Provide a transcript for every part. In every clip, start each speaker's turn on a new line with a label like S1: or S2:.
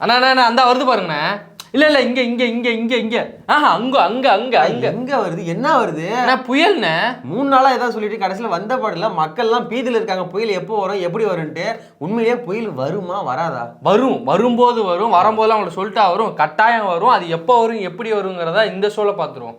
S1: அண்ணா அண்ணா, அந்த வருது பாருங்கண்ணே. இல்ல இல்ல இங்க இங்க இங்க இங்க இங்க. ஆஹா அங்க அங்க அங்க அங்க.
S2: எங்க வருது? என்ன வருது?
S1: அண்ணா புயல்ண்ணே.
S2: மூணு நாளா ஏதாவது சொல்லிட்டு கடைசியில் வந்த பாடல மக்கள்லாம் பீதியில் இருக்காங்க. புயல் எப்போ வரும் எப்படி வரும்ன்ட்டு உண்மையிலேயே புயல் வருமா வராதா?
S1: வரும். வரும்போது வரும். வரும்போதெல்லாம் அவங்களை சொல்லிட்டா வரும். கட்டாயம் வரும். அது எப்போ வரும் எப்படி வருங்கிறத இந்த ஷோல பார்த்துருவோம்.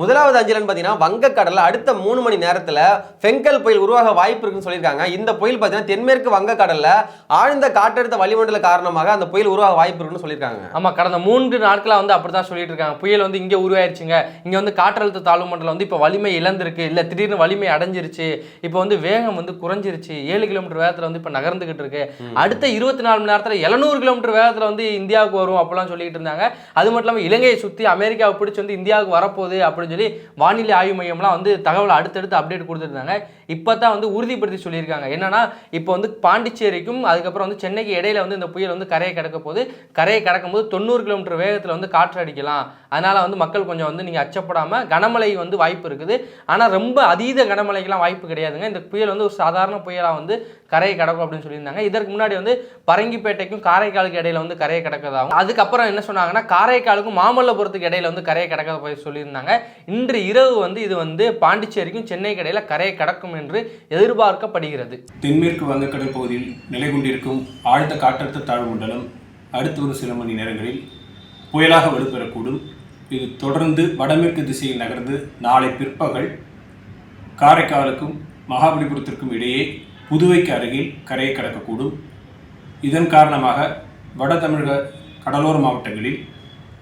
S2: முதலாவது அஞ்சலன் பார்த்தீங்கன்னா வங்கக்கடலில் அடுத்த மூணு மணி நேரத்தில் ஃபெங்கல் புயல் உருவாக வாய்ப்பு இருக்குன்னு சொல்லியிருக்காங்க. இந்த புயல் பார்த்தீங்கன்னா தென்மேற்கு வங்கக்கடலில் ஆழ்ந்த காற்றழுத்த வளிமண்டல காரணமாக அந்த புயல் உருவாக வாய்ப்பு இருக்குன்னு சொல்லியிருக்காங்க.
S1: ஆமா கடந்த மூன்று நாட்களா வந்து அப்படிதான் சொல்லிட்டு இருக்காங்க புயல் வந்து இங்க உருவாயிருச்சுங்க. இங்க வந்து காற்றழுத்த தாழ்வு மண்டலம் வந்து இப்போ வலிமை இழந்திருக்கு. இல்ல திடீர்னு வலிமை அடைஞ்சிருச்சு. இப்போ வந்து வேகம் வந்து குறைஞ்சிருச்சு. ஏழு கிலோமீட்டர் வேகத்துல வந்து இப்போ நகர்ந்துகிட்டு இருக்கு. அடுத்த இருபத்தி நாலு மணி நேரத்துல எழுநூறு கிலோமீட்டர் வேகத்துல வந்து இந்தியாவுக்கு வரும் அப்படிலாம் சொல்லிட்டு இருந்தாங்க. அது மட்டும் இல்லாமல் இலங்கையை சுத்தி அமெரிக்காவை பிடிச்சி வந்து இந்தியாவுக்கு வரப்போகுது அப்படின்னு சொல்லி வானிலை ஆய்வு மையம்லாம் வந்து தகவல் அடுத்தடுத்து அப்டேட் கொடுத்துருந்தாங்க. இப்போ தான் வந்து உறுதிப்படுத்தி சொல்லியிருக்காங்க. என்னன்னா இப்போ வந்து பாண்டிச்சேரிக்கும் அதுக்கப்புறம் வந்து சென்னைக்கு இடையில வந்து இந்த புயல் வந்து கரையை கடக்க போது கரையை கடக்கும்போது தொண்ணூறு கிலோமீட்டர் வேகத்தில் வந்து காற்று அடிக்கலாம். அதனால வந்து மக்கள் கொஞ்சம் வந்து நீங்கள் அச்சப்படாமல் கனமழை வந்து வாய்ப்பு இருக்குது. ஆனால் ரொம்ப அதீத கனமழைக்கெல்லாம் வாய்ப்பு கிடையாதுங்க. இந்த புயல் வந்து ஒரு சாதாரண புயலாக வந்து கரையை கடக்கும் அப்படின்னு சொல்லியிருந்தாங்க. இதற்கு முன்னாடி வந்து பரங்கிப்பேட்டைக்கும் காரைக்காலுக்கு இடையில வந்து கரையை கடக்கதாகும் அதுக்கப்புறம் என்ன சொன்னாங்கன்னா காரைக்காலுக்கும் மாமல்லபுரத்துக்கு இடையில வந்து கரையை கிடக்க போய் சொல்லியிருந்தாங்க. இன்று இரவு வந்து இது வந்து பாண்டிச்சேரிக்கும் சென்னை கடையில் கரையை கடக்கும் என்று எதிர்பார்க்கப்படுகிறது.
S3: தென்மேற்கு வங்கக்கடல் பகுதியில் நிலை கொண்டிருக்கும் ஆழ்ந்த காற்றழுத்த தாழ்வு மண்டலம் அடுத்த ஒரு சில மணி நேரங்களில் புயலாக வலுப்பெறக்கூடும். இது தொடர்ந்து வடமேற்கு திசையில் நகர்ந்து நாளை பிற்பகல் காரைக்காலுக்கும் மகாபலிபுரத்திற்கும் இடையே புதுவைக்கு அருகில் கரையை கடக்கக்கூடும். இதன் காரணமாக வட தமிழக கடலோர மாவட்டங்களில்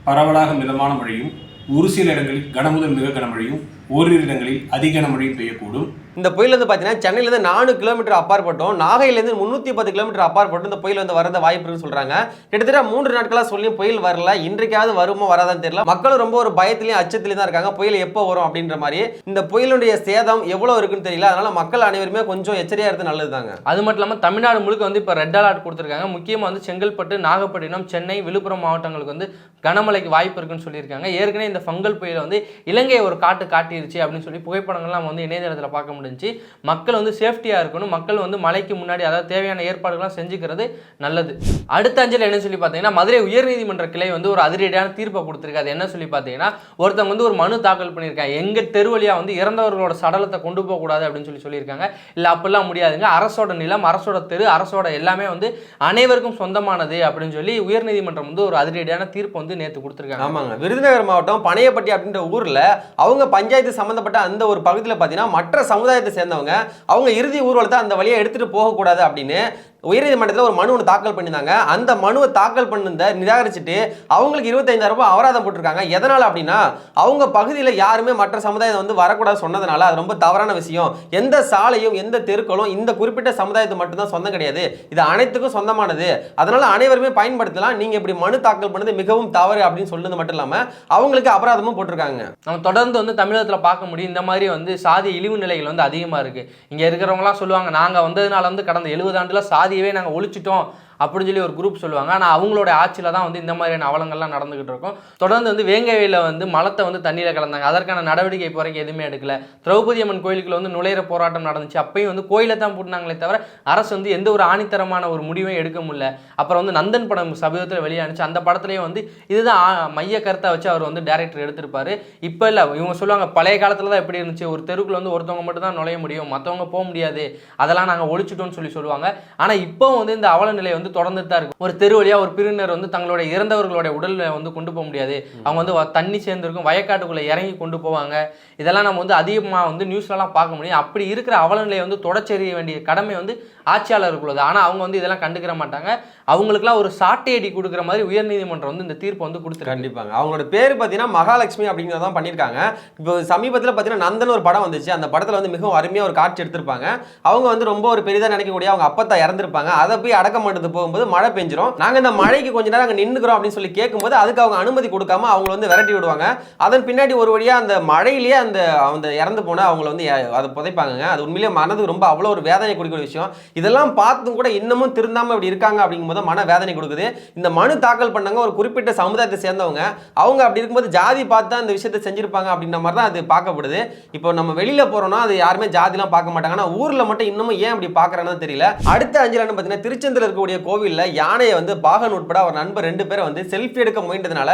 S3: பரவலாக மிதமான மழையும் ஒரு சில இடங்களில் கனமுதல் மிக கனமழையும் ஓரிரு இடங்களில் அதிக கனமழையும் பெய்யக்கூடும்.
S2: இந்த புயல் வந்து பார்த்தீங்கன்னா சென்னையிலேருந்து நானூறு கிலோமீட்டர் அப்பாற்பட்டும். நாகையிலேருந்து முந்நூற்றி பத்து கிலோமீட்டர் அப்பாற்பட்டும். இந்த புயல் வந்து வரத வாய்ப்பு இருக்குன்னு சொல்கிறாங்க கிட்டத்தட்ட மூன்று நாட்களாக சொல்லியும் புயல் வரல. இன்றைக்காவது வருமோ வராதான்னு தெரியல. மக்களும் ரொம்ப ஒரு பயத்திலையும் அச்சத்திலையும் தான் இருக்காங்க. புயல் எப்போ வரும் அப்படின்ற மாதிரி. இந்த புயலுடைய சேதம் எவ்வளோ இருக்குன்னு தெரியல. அதனால மக்கள் அனைவருமே கொஞ்சம் எச்சரியாக இருந்து நல்லது தாங்க
S1: அது மட்டும் இல்லாமல் தமிழ்நாடு முழுக்க வந்து இப்போ ரெட் அலர்ட் கொடுத்துருக்காங்க. முக்கியமாக வந்து செங்கல்பட்டு நாகப்பட்டினம் சென்னை விழுப்புரம் மாவட்டங்களுக்கு வந்து கனமழைக்கு வாய்ப்பு இருக்குன்னு சொல்லியிருக்காங்க. ஏற்கனவே இந்த ஃபங்கல் புயலை வந்து இலங்கையை ஒரு காட்டு காட்டிருச்சு அப்படின்னு சொல்லி புகைப்படங்கள்லாம் வந்து இணையதளத்தில் பார்க்க முடிஞ்சு மக்கள் வந்து சேஃப்டியாக இருக்கணும். மக்கள் வந்து மலைக்கு முன்னாடி அதாவது தேவையான ஏற்பாடுகள்லாம் செஞ்சுக்கிறது நல்லது. அடுத்த அஞ்சல் என்ன சொல்லி பார்த்தீங்கன்னா மதுரை உயர்நீதிமன்ற கிளை வந்து ஒரு அதிரடியான தீர்ப்பை கொடுத்துருக்கு. அது என்ன சொல்லி பார்த்தீங்கன்னா ஒருத்தவங்க வந்து ஒரு மனு தாக்கல் பண்ணியிருக்காங்க. எங்கள் தெருவழியாக வந்து இறந்தவர்களோட சடலத்தை கொண்டு போகக்கூடாது அப்படின்னு சொல்லி சொல்லியிருக்காங்க. இல்லை அப்படிலாம் முடியாதுங்க. அரசோட நிலம் அரசோட தெரு அரசோட எல்லாமே வந்து அனைவருக்கும் சொந்தமானது அப்படின்னு சொல்லி உயர்நீதிமன்றம் வந்து ஒரு அதிரடியான தீர்ப்பு வந்து நேற்று கொடுத்துருக்காங்க.
S2: ஆமாங்க. விருதுநகர் மாவட்டம் பனையப்பட்டி அப்படின்ற ஊரில் அவங்க பஞ்சாயத்து சம்பந்தப்பட்ட அந்த ஒரு பகுதியில் பார்த்தீங்கன்னா மற்ற சமுதாயத்தை சேர்ந்தவங்க அவங்க இறுதி ஊர்வலத்தை அந்த வழியை எடுத்துகிட்டு போகக்கூடாது அப்படின்னு உயர்நீதிமன்றத்தில் ஒரு மனு ஒன்று தாக்கல் பண்ணியிருந்தாங்க. அந்த மனுவை தாக்கல் பண்ணிருந்த நிராகரிச்சுட்டு அவங்களுக்கு இருபத்தைந்தாயிரம் ரூபாய் அபராதம் போட்டிருக்காங்க. எதனால் அப்படின்னா அவங்க பகுதியில் யாருமே மற்ற சமுதாயம் வந்து வரக்கூடாது சொன்னதுனால அது ரொம்ப தவறான விஷயம். எந்த சாலையும் எந்த தெருக்களும் இந்த குறிப்பிட்ட சமுதாயத்துக்கு மட்டும்தான் சொந்தம் கிடையாது. இது அனைத்துக்கும் சொந்தமானது. அதனால் அனைவருமே பயன்படுத்தலாம். நீங்கள் இப்படி மனு தாக்கல் பண்ணது மிகவும் தவறு அப்படின்னு சொல்லுறது மட்டும் இல்லாமல் அவங்களுக்கு அபராதமும் போட்டிருக்காங்க.
S1: நம்ம தொடர்ந்து வந்து தமிழகத்தில் பார்க்க முடியும். இந்த மாதிரி வந்து சாதி இழிவு நிலைகள் வந்து அதிகமாக இருக்குது இங்கே இருக்கிறவங்களாம் சொல்லுவாங்க நாங்கள் வந்ததுனால வந்து கடந்த எழுபது ஆண்டில் சாதியவே நாங்கள் ஒழிச்சிட்டோம். அப்படின்னு சொல்லி ஒரு குரூப் சொல்லுவாங்க. ஆனால் அவங்களோட ஆட்சியில் தான் வந்து இந்த மாதிரியான அவலங்கள்லாம் நடந்துகிட்டு இருக்கும். தொடர்ந்து வந்து வேங்கவையில் வந்து மலத்தை வந்து தண்ணியில் கலந்தாங்க. அதற்கான நடவடிக்கை இப்போ வரைக்கும் எதுவுமே எடுக்கல. திரௌபதி அம்மன் கோயிலுக்குள்ள வந்து நுழையிற போராட்டம் நடந்துச்சு. அப்பயும் வந்து கோயிலை தான் பூட்டினாங்களே தவிர அரசு வந்து எந்த ஒரு ஆணித்தரமான ஒரு முடிவையும் எடுக்க முடியல. அப்புறம் வந்து நந்தன் படம் சமீபத்தில் வெளியானுச்சு. அந்த படத்துலேயும் வந்து இதுதான் மைய கருத்தை வச்சு அவர் வந்து டேரக்டர் எடுத்திருப்பாரு. இப்போ இல்லை இவங்க சொல்லுவாங்க பழைய காலத்தில் தான் எப்படி இருந்துச்சு? ஒரு தெருக்குள்ள வந்து ஒருத்தவங்க மட்டும் தான் நுழைய முடியும். மற்றவங்க போக முடியாது. அதெல்லாம் நாங்கள் ஒழிச்சிட்டோம்னு சொல்லி சொல்லுவாங்க. ஆனால் இப்போ வந்து இந்த அவல நிலை வந்து தொடர்ந்துட்டு தான் இருக்கும். ஒரு தெரு வழியா ஒரு பிரிவினர் வந்து தங்களுடைய இறந்தவர்களுடைய உடலை வந்து கொண்டு போக முடியாது. அவங்க வந்து தண்ணி சேர்ந்திருக்கும் வயக்காட்டுக்குள்ள இறங்கி கொண்டு போவாங்க. இதெல்லாம் நம்ம வந்து அதிகமாக வந்து நியூஸ்லலாம் பார்க்க முடியும். அப்படி இருக்கிற அவலநிலையை வந்து தொடச்செறிய வேண்டிய கடமை வந்து ஆட்சியாளருக்குள்ளது ஆனால் அவங்க வந்து இதெல்லாம் கண்டுக்கிற மாட்டாங்க. அவங்களுக்குலாம் ஒரு சாட்டை அடி கொடுக்குற மாதிரி உயர்நீதிமன்றம் வந்து இந்த தீர்ப்பு வந்து கொடுத்து
S2: கண்டிப்பாங்க. அவங்களோட பேர் பார்த்தீங்கன்னா மகாலட்சுமி அப்படிங்கிறதான் பண்ணியிருக்காங்க. இப்போ சமீபத்தில் பார்த்தீங்கன்னா நந்தன் ஒரு படம் வந்துச்சு. அந்த படத்தில் வந்து மிகவும் அருமையாக ஒரு காட்சி எடுத்திருப்பாங்க. அவங்க வந்து ரொம்ப ஒரு பெரிதாக நினைக்கக்கூடிய அவங்க அப்பத்தா இறந்துருப்பாங்க. அதை போய் அடக்கம் பண்ணுறது போகும்போது மழை பெஞ்சிரும். நாங்க இந்த மழைக்கு கொஞ்ச நேரம் அங்க நின்னுக்கிறோம் அப்படின்னு சொல்லி கேட்கும்போது அதுக்கு அவங்க அனுமதி கொடுக்காம அவங்களை வந்து விரட்டி விடுவாங்க. அதன் பின்னாடி ஒரு வழியா அந்த மழையிலேயே அந்த அந்த இறந்து போனா அவங்கள வந்து அதை புதைப்பாங்க அது உண்மையிலேயே மனதுக்கு ரொம்ப அவ்வளோ ஒரு வேதனை கொடுக்கிற விஷயம். இதெல்லாம் பார்த்தும் கூட இன்னமும் திருந்தாம இப்படி இருக்காங்க அப்படிங்கும்போது மன வேதனை கொடுக்குது. இந்த மனு தாக்கல் பண்ணாங்க ஒரு குறிப்பிட்ட சமுதாயத்தை சேர்ந்தவங்க அவங்க அப்படி இருக்கும்போது ஜாதி பார்த்து தான் இந்த விஷயத்தை செஞ்சிருப்பாங்க அப்படின்ற மாதிரி தான் அது பார்க்கப்படுது. இப்போ நம்ம வெளியில போறோம்னா அது யாருமே ஜாதிலாம் பார்க்க மாட்டாங்க. ஆனால் ஊர்ல மட்டும் இன்னமும் ஏன் அப்படி பார்க்கறாங்கன்னு தெரியல. அடுத்த அஞ்சலன்னு பார்த்தீங்கன்னா திருச்செந்தில் இருக்கக்கூடிய கோவிலில் யானையை வந்து பாகன் உட்பட அவர் நண்பர் ரெண்டு பேரை வந்து செல்ஃபி எடுக்க முயன்றதுனால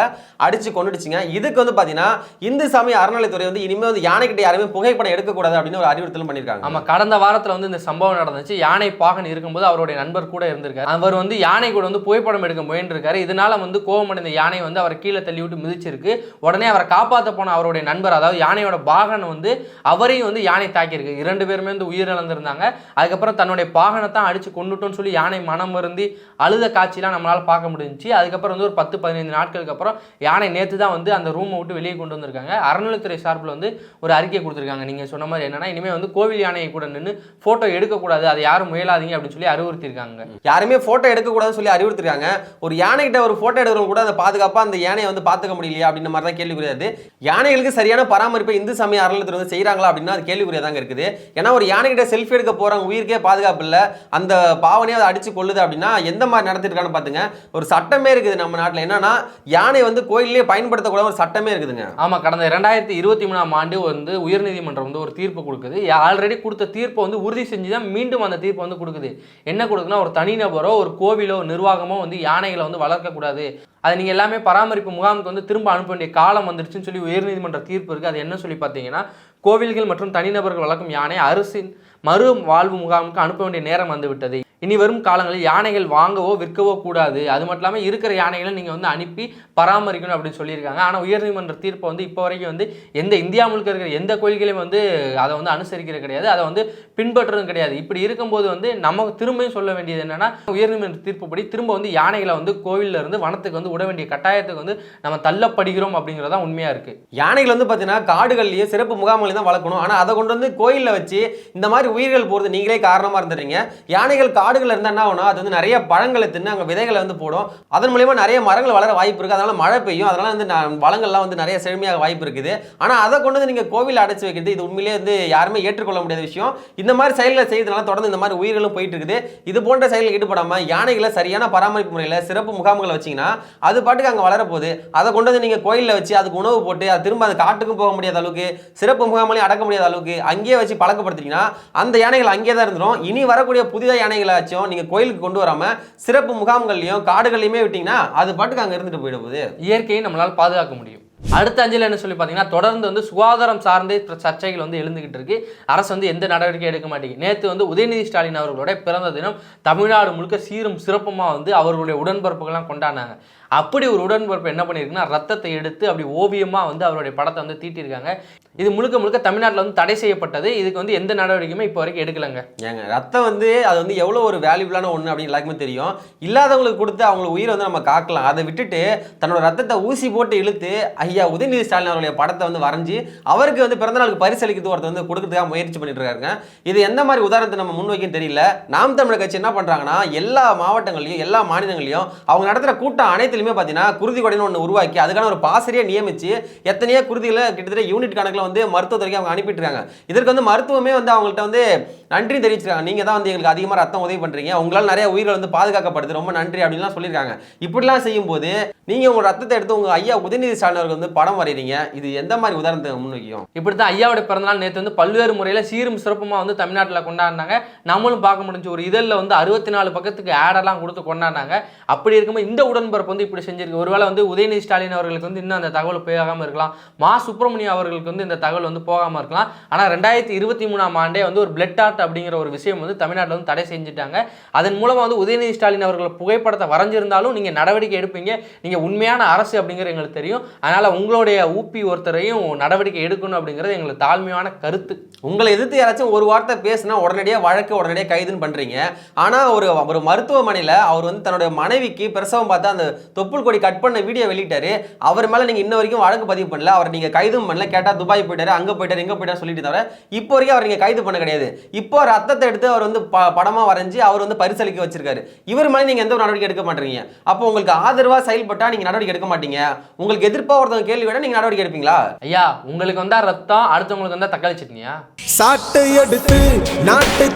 S2: அடிச்சு கொண்டுடுச்சுங்க இதுக்கு வந்து பார்த்தீங்கன்னா இந்து சமய அறநிலைத்துறை வந்து இனிமேல் வந்து யானைக்கிட்ட யாருமே புகைப்படம் எடுக்கக்கூடாது அப்படின்னு ஒரு அறிவுறுத்தலும் பண்ணியிருக்காங்க.
S1: ஆமாம் கடந்த வாரத்தில் வந்து இந்த சம்பவம் நடந்துச்சு. யானை பாகன் இருக்கும்போது அவருடைய நண்பர் கூட இருந்திருக்காரு. அவர் வந்து யானை கூட வந்து புகைப்படம் எடுக்க முயன்றிருக்காரு. இதனால வந்து கோபமடைந்த யானை வந்து அவரை கீழே தள்ளி விட்டு மிதிச்சிருக்கு. உடனே அவரை காப்பாற்ற போன அவருடைய நண்பர் அதாவது யானையோட பாகன் வந்து அவரையும் வந்து யானை தாக்கியிருக்கு. இரண்டு பேருமே வந்து உயிரிழந்திருந்தாங்க. அதுக்கப்புறம் தன்னுடைய பாகனை தான் அடிச்சு கொண்டுட்டோம்னு சொல்லி யானை மனம் வருந்தி அழுத காட்சிலாம் நம்மளால் பார்க்க முடிஞ்சுச்சு. அதுக்கப்புறம் வந்து ஒரு பத்து பதினைந்து நாட்களுக்கு அப்புறம் யானை நேற்று தான் வந்து அந்த ரூமை விட்டு வெளியே கொண்டு வந்திருக்காங்க. அறநிலைத்துறை சார்பில் வந்து ஒரு அறிக்கை கொடுத்துருக்காங்க. நீங்கள் சொன்ன மாதிரி என்னன்னா இனிமேல் வந்து கோவில் யானையை கூட நின்று ஃபோட்டோ எடுக்கக்கூடாது அதை யாரும் முயலாதீங்க அப்படின்னு சொல்லி அறிவுறுத்தியிருக்காங்க.
S2: யாருமே ஃபோட்டோ எடுக்கக்கூடாதுன்னு சொல்லி அறிவுறுத்திருக்காங்க. ஒரு யானைகிட்ட ஒரு ஃபோட்டோ எடுக்கிறவங்க கூட அதை பாதுகாப்பாக அந்த யானையை வந்து பார்த்துக்க முடியலையா அப்படின்ற மாதிரி தான் கேள்விக்குரியாது யானைகளுக்கு சரியான பராமரிப்பை இந்து சமய அறநிலையத்தில் வந்து செய்கிறாங்களா அப்படின்னா அது கேள்விக்குறியதாங்க இருக்குது. ஏன்னா ஒரு யானைகிட்ட செல்ஃபி எடுக்க போகிறாங்க உயிருக்கே பாதுகாப்பு இல்லை. அந்த பாவனையை அதை அடிச்சு கொள்ளுது அப்படின்னா எந்த மாதிரி நடத்திருக்கான்னு பார்த்துங்க ஒரு சட்டமே இருக்குது நம்ம நாட்டில். என்னன்னா யானை வந்து கோயிலே பயன்படுத்தக்கூடாத ஒரு சட்டமே இருக்குதுங்க.
S1: ஆமாம் கடந்த ரெண்டாயிரத்தி இருபத்தி மூணாம் ஆண்டு வந்து உயர்நீதிமன்றம் வந்து ஒரு தீர்ப்பு கொடுக்குது. ஆல்ரெடி கொடுத்த தீர்ப்பை வந்து உறுதி செஞ்சு தான் மீண்டும் அந்த தீர்ப்பை வந்து கொடுக்குது. என்ன கொடுக்குதுன்னா ஒரு தனிநபரோ ஒரு கோவிலோ நிர்வாகமோ வந்து யானைகளை வந்து வளர்க்கக்கூடாது. அதை நீங்கள் எல்லாமே பராமரிப்பு முகாமுக்கு வந்து திரும்ப அனுப்ப வேண்டிய காலம் வந்துருச்சுன்னு சொல்லி உயர்நீதிமன்ற தீர்ப்பு இருக்குது அது என்ன சொல்லி பார்த்தீங்கன்னா கோவில்கள் மற்றும் தனிநபர்கள் வளர்க்கும் யானை அரசின் மறு வாழ்வு முகாமுக்கு அனுப்ப வேண்டிய நேரம் வந்துவிட்டது இனி வரும் காலங்களில் யானைகள் வாங்கவோ விற்கவோ கூடாது. அது மட்டும் இல்லாமல் இருக்கிற யானைகளை நீங்கள் வந்து அனுப்பி பராமரிக்கணும் அப்படின்னு சொல்லியிருக்காங்க. ஆனால் உயர்நீதிமன்ற தீர்ப்பை வந்து இப்போ வரைக்கும் வந்து எந்த இந்தியா முழுக்க இருக்கிற எந்த கோயில்களையும் வந்து அதை வந்து அனுசரிக்கிறது கிடையாது. அதை வந்து பின்பற்றுறதும் கிடையாது. இப்படி இருக்கும்போது வந்து நம்ம திரும்பியும் சொல்ல வேண்டியது என்னென்னா உயர்நீதிமன்ற தீர்ப்புப்படி திரும்ப வந்து யானைகளை வந்து கோவில்ல இருந்து வனத்துக்கு வந்து விட வேண்டிய கட்டாயத்துக்கு வந்து நம்ம தள்ளப்படுகிறோம் அப்படிங்கிறது தான் உண்மையாக இருக்குது
S2: யானைகள் வந்து பார்த்தீங்கன்னா காடுகள்லேயே சிறப்பு முகாம்களையும் தான் வளர்க்கணும். ஆனால் அதை கொண்டு வந்து கோயிலில் வச்சு இந்த மாதிரி உயிர்கள் போகிறது நீங்களே காரணமாக இருந்துடுறீங்க. யானைகள் காடுகள் இருந்தால் என்ன ஆகும்னா அது வந்து நிறைய பழங்களை தின்னு அங்கே விதைகளை வந்து போடும். அதன் மூலியமா நிறைய மரங்கள் வளர வாய்ப்பு இருக்குது அதனால் மழை பெய்யும். அதனால் வந்து வளங்கள்லாம் வந்து நிறைய செழுமையாக வாய்ப்பு இருக்குது. ஆனால் அதை கொண்டு வந்து நீங்கள் கோவில் அடைச்சி வைக்கிறது இது உண்மையிலேயே வந்து யாருமே ஏற்றுக்கொள்ள முடியாத விஷயம். இந்த மாதிரி செயல்களை செய்யறதுனால தொடர்ந்து இந்த மாதிரி உயிர்களும் போயிட்டு இருக்குது. இது போன்ற செயல்கள் ஈடுபடாமல் யானைகளை சரியான பராமரிப்பு முறையில் சிறப்பு முகாம்களை வச்சீங்கன்னா அது பாட்டுக்கு அங்கே வளரப்போகுது. அதை கொண்டு வந்து நீங்கள் கோயிலில் வச்சு அதுக்கு உணவு போட்டு அது திரும்ப அது காட்டுக்கும் போக முடியாத அளவுக்கு சிறப்பு முகாமலையும் அடக்க முடியாத அளவுக்கு அங்கேயே வச்சு பழக்கப்படுத்திங்கன்னா அந்த யானைகள் அங்கேயே தான் இருந்துடும் இனி வரக்கூடிய புதிதாக யானைகளாச்சும் நீங்கள் கோயிலுக்கு கொண்டு வராம சிறப்பு முகாம்கள்லையும் காடுகள்லையுமே விட்டீங்கன்னா அது பாட்டுக்கு அங்கே இருந்துட்டு போயிட போகுது.
S1: இயற்கையை நம்மளால் பாதுகாக்க முடியும். அடுத்த அஞ்சல் என்ன சொல்லி பார்த்தீங்கன்னா தொடர்ந்து வந்து சுகாதாரம் சார்ந்தே சர்ச்சைகள் வந்து எழுந்துகிட்டு இருக்கு. அரசு வந்து எந்த நடவடிக்கை எடுக்க மாட்டேங்குது. நேற்று வந்து உதயநிதி ஸ்டாலின் அவர்களுடைய பிறந்த தினம் தமிழ்நாடு முழுக்க சீரும் சிறப்புமாக வந்து அவர்களுடைய உடன்பிறப்புகள்லாம் கொண்டாடினாங்க. அப்படி ஒரு உடன்பிறப்பு என்ன பண்ணியிருக்குன்னா ரத்தத்தை எடுத்து அப்படி ஓவியமாக வந்து அவருடைய படத்தை வந்து தீட்டியிருக்காங்க. இது முழுக்க முழுக்க தமிழ்நாட்டில் வந்து தடை செய்யப்பட்டது. இதுக்கு வந்து எந்த நடவடிக்கையுமே இப்போ வரைக்கும் எடுக்கலைங்க.
S2: ஏங்க ரத்தம் வந்து அது வந்து எவ்வளோ ஒரு வேல்யூபிளான ஒன்று அப்படின்னு எல்லாருக்குமே தெரியும். இல்லாதவங்களுக்கு கொடுத்து அவங்கள உயிரை வந்து நம்ம காக்கலாம். அதை விட்டுட்டு தன்னோட ரத்தத்தை ஊசி போட்டு இழுத்து ஐயா உதயநிதி ஸ்டாலின் அவருடைய படத்தை வந்து வரைஞ்சி அவருக்கு வந்து பிறந்தநாளுக்கு பரிசளிக்கிறது ஒருத்தர் வந்து கொடுக்கறதுக்காக முயற்சி பண்ணிட்டு இருக்காருங்க இது எந்த மாதிரி உதாரணத்தை நம்ம முன்வைக்கும் தெரியல. நாம் தமிழர் கட்சி என்ன பண்ணுறாங்கன்னா எல்லா மாவட்டங்களையும் எல்லா மாநிலங்களையும் அவங்க நடத்துகிற கூட்டம் அனைத்துலையுமே பார்த்தீங்கன்னா குருதி கொடைன்னு ஒன்று உருவாக்கி அதுக்கான ஒரு பாசிரியை நியமிச்சு எத்தனையோ குருதிகளை கிட்டத்தட்ட யூனிட் கணக்கில் வந்து மருத்துவத்துறைக்கு அவங்க அனுப்பிட்டுருக்காங்க. இதற்கு வந்து மருத்துவமே வந்து அவங்கள்ட்ட வந்து நன்றி தெரிவிச்சிருக்காங்க. நீங்கள் தான் வந்து எங்களுக்கு அதிகமாக ரத்தம் உதவி பண்ணுறீங்க உங்களால் நிறைய உயிர்கள் வந்து பாதுகாக்கப்படுது. ரொம்ப நன்றி அப்படின்லாம் சொல்லியிருக்காங்க. இப்படிலாம் செய்யும்போது நீங்கள் உங்கள் ரத்தத்தை எடுத்து உங்கள் ஐயா உதயநிதி ஸ்டாலின் வந்து படம் வரைகிறீங்க இது எந்த மாதிரி உதாரணத்தை முன்வைக்கும்
S1: இப்படி தான் ஐயாவோட பிறந்தநாள் நேற்று வந்து பல்வேறு முறையில் சீரும் சிறப்புமாக வந்து தமிழ்நாட்டில் கொண்டாடினாங்க. நம்மளும் பார்க்க முடிஞ்சு ஒரு இதழில் வந்து அறுபத்தி நாலு பக்கத்துக்கு ஆடெல்லாம் கொடுத்து கொண்டாடினாங்க. அப்படி இருக்கும்போது இந்த உடன்பிறப்பு வந்து இப்படி செஞ்சிருக்கு. ஒருவேளை வந்து உதயநிதி ஸ்டாலின் அவர்களுக்கு வந்து இன்னும் அந்த தகவல் போகாமல் இருக்கலாம். மா சுப்பிரமணியம் அவர்களுக்கு வந்து இந்த தகவல் வந்து போகாமல் இருக்கலாம். ஆனால் ரெண்டாயிரத்தி இருபத்தி மூணாம் ஆண்டே வந்து ஒரு பிளட் ஆர்ட் அப்படிங்கிற ஒரு விஷயம் வந்து தமிழ்நாட்டில் வந்து தடை செஞ்சுட்டாங்க. அதன் மூலமாக வந்து உதயநிதி ஸ்டாலின் அவர்கள் புகைப்படத்தை வரைஞ்சிருந்தாலும் நீங்கள் நடவடிக்கை எடுப்பீங்க. நீங்கள் நீங்கள் உண்மையான அரசு அப்படிங்கிறது எங்களுக்கு தெரியும். அதனால் உங்களுடைய ஊப்பி ஒருத்தரையும் நடவடிக்கை எடுக்கணும் அப்படிங்கிறது எங்களுக்கு தாழ்மையான கருத்து.
S2: உங்களை எதிர்த்து யாராச்சும் ஒரு வார்த்தை பேசினா உடனடியாக வழக்கு உடனடியாக கைதுன்னு பண்ணுறீங்க ஆனால் ஒரு ஒரு மருத்துவமனையில் அவர் வந்து தன்னுடைய மனைவிக்கு பிரசவம் பார்த்து அந்த தொப்புள் கொடி கட் பண்ண வீடியோ வெளியிட்டாரு. அவர் மேலே நீங்கள் இன்ன வரைக்கும் வழக்கு பதிவு பண்ணல. அவர் நீங்கள் கைதும் பண்ணல. கேட்டால் துபாய் போயிட்டாரு அங்கே போயிட்டாரு இங்கே போயிட்டாரு சொல்லிட்டு தவிர இப்போ வரைக்கும் அவர் நீங்கள் கைது பண்ண கிடையாது. இப்போ ரத்தத்தை எடுத்து அவர் வந்து ப- படமாக வரைஞ்சு அவர் வந்து பரிசளிக்க வச்சிருக்காரு. இவர் மேலே நீங்கள் எந்த ஒரு நடவடிக்கை எடுக்க மாட்டீங்க அப்போ உங்களுக்கு ஆதரவாக செயல்பட்ட நீங்க நடவடிக்கை எடுக்க மாட்டீங்க. உங்களுக்கு எதிர்ப்பா ஒருத்தவங்க கேள்வி வேணா நீங்க நடவடிக்கை எடுப்பீங்களா?
S1: ஐயா உங்களுக்கு வந்தா ரத்தம் அடுத்தவங்களுக்கு வந்தா தக்காளி சட்னியா?
S4: சாட்டை எடுத்து நாட்டை